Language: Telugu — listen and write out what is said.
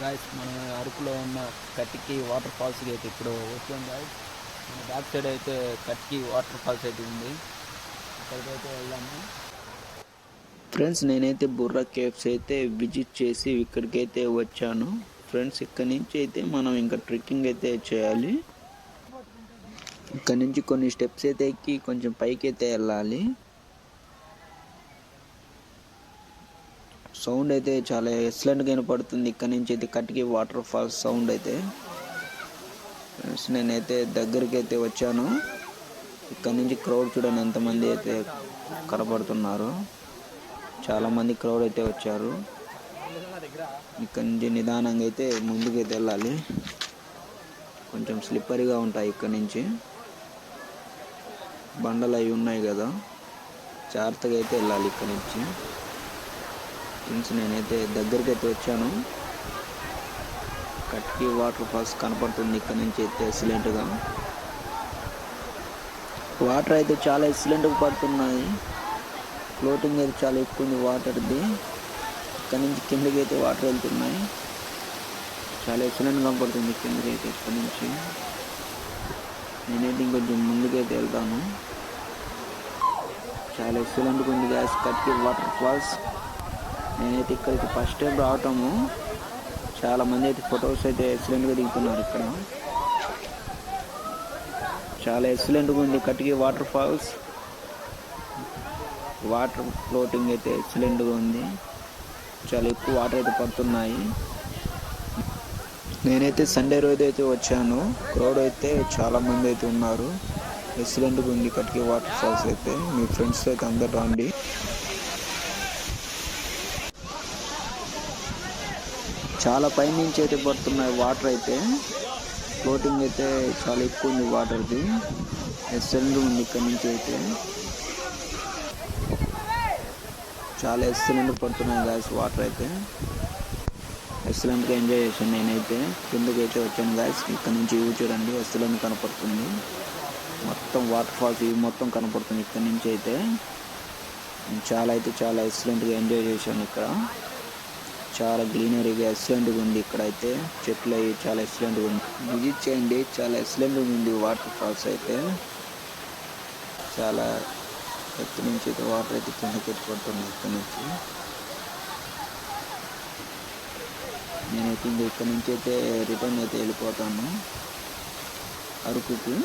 గాయస్ మనం అరకులో ఉన్న కట్టికి వాటర్ ఫాల్స్కి అయితే ఇప్పుడు వచ్చాం గాయస్ మన బ్యాక్ సైడ్ అయితే కట్టికి వాటర్ ఫాల్స్ అయితే ఉంది. అక్కడికైతే వెళ్ళాము. ఫ్రెండ్స్ నేనైతే బుర్రా కేవ్స్ అయితే విజిట్ చేసి ఇక్కడికైతే వచ్చాను. ఫ్రెండ్స్ ఇక్కడ నుంచి అయితే మనం ఇంకా ట్రెక్కింగ్ అయితే చేయాలి. ఇక్కడ నుంచి కొన్ని స్టెప్స్ అయితే ఎక్కి కొంచెం పైకి అయితే వెళ్ళాలి. సౌండ్ అయితే చాలా ఎక్సలెంట్గా వినపడుతుంది. ఇక్కడ నుంచి అయితే కట్టికి వాటర్ ఫాల్స్ సౌండ్ అయితే. ఫ్రెండ్స్ నేనైతే దగ్గరికి అయితే వచ్చాను. ఇక్కడ నుంచి క్రౌడ్ చూడండి ఎంతమంది అయితే కనబడుతున్నారు. చాలామంది క్రౌడ్ అయితే వచ్చారు. ఇక్కడ నుంచి నిదానంగా అయితే ముందుకైతే వెళ్ళాలి. కొంచెం స్లిప్పరీగా ఉంటాయి ఇక్కడ నుంచి. బండలు అవి ఉన్నాయి కదా. జాగ్రత్తగా అయితే వెళ్ళాలి ఇక్కడ నుంచి. ఫ్రెండ్స్ నేనైతే దగ్గరికి అయితే వచ్చాను. కట్కి వాటర్ ఫాల్స్ కనపడుతుంది ఇక్కడ నుంచి అయితే ఎక్సలెంట్గా వాటర్ అయితే చాలా ఎక్సలెంట్గా పడుతున్నాయి. ఫ్లోటింగ్ అయితే చాలా ఎక్కువ ఉంది వాటర్ది ఇక్కడ నుంచి కిందకి అయితే వాటర్ వెళ్తున్నాయి. చాలా ఎక్సలెంట్ కనపడుతుంది కిందకి అయితే ఇక్కడ నుంచి. నేనైతే ఇంకొంచెం ముందుకైతే వెళ్తాను. చాలా ఎక్సలెంట్గా ఉంది గ్యాస్ కట్కి వాటర్ ఫాల్స్ నేనైతే ఇక్కడికి ఫస్ట్ టైం రావటము. చాలా మంది అయితే ఫొటోస్ అయితే ఎక్సలెంట్గా దిగుతున్నారు ఇక్కడ. చాలా ఎక్సలెంట్గా ఉంది Katiki water falls water floating అయితే ఎక్సలెంట్గా ఉంది. చాలా ఎక్కువ వాటర్ అయితే పడుతున్నాయి. నేనైతే సండే రోజు అయితే వచ్చాను. క్రౌడ్ అయితే చాలా మంది అయితే ఉన్నారు. ఎక్సలెంట్గా ఉంది కటికి వాటర్ ఫాల్స్ అయితే. మీ ఫ్రెండ్స్ అయితే అందరు రండి. చాలా పైనుంచి అయితే పడుతున్నాయి వాటర్ అయితే ఫ్లోటింగ్ అయితే చాలా ఎక్కువ ఉంది వాటర్ది ఎక్సలెంట్ ఉంది ఇక్కడ నుంచి అయితే. చాలా ఎక్సలెంట్ పడుతున్నాయి గాయస్ వాటర్ అయితే. ఎక్సలెంట్గా ఎంజాయ్ చేశాను నేనైతే. కిందకి అయితే వచ్చాను గాయస్ ఇక్కడ నుంచి ఇవి చూడండి ఎక్సలెంట్ కనపడుతుంది. మొత్తం వాటర్ ఫాల్స్ ఇవి మొత్తం కనపడుతుంది ఇక్కడ నుంచి అయితే. చాలా అయితే చాలా ఎక్సలెంట్గా ఎంజాయ్ చేశాను ఇక్కడ. చాలా గ్రీనరీగా ఎక్సలెంట్గా ఉంది ఇక్కడ అయితే చెట్లు అవి చాలా ఎక్సలెంట్గా ఉంది. విజిట్ చేయండి చాలా ఎక్సలెంట్గా ఉంది వాటర్ ఫాల్స్ అయితే. చాలా ఎత్తు నుంచి అయితే వాటర్ అయితే కిందకి పెట్టుకుంటుంది ఇక్కడ నుంచి. నేనైతే ఇంకా ఇక్కడ నుంచి అయితే రిటర్న్ అయితే వెళ్ళిపోతాను. అరకుకి